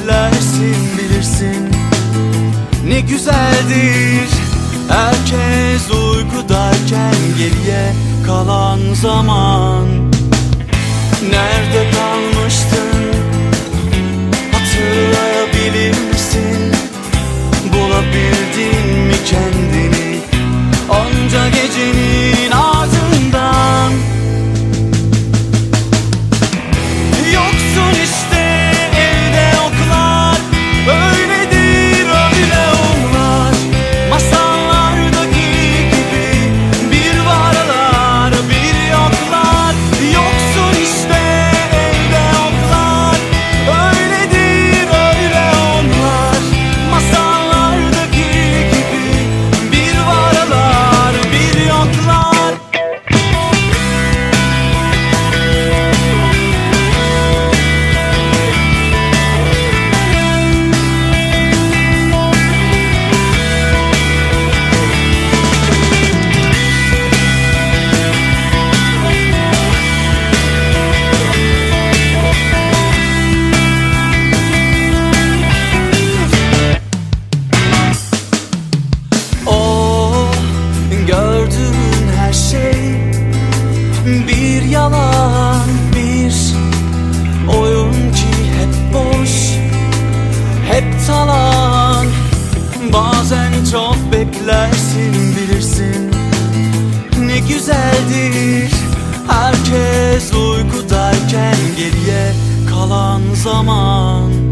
beklersin bilirsin. Ne güzeldir Herkes uykudayken geriye kalan zaman. Nerede kalmıştın bir yalan bir oyun ki hep boş hep talan. Bazen çok beklersin bilirsin ne güzeldir. Herkes uykudayken geriye kalan zaman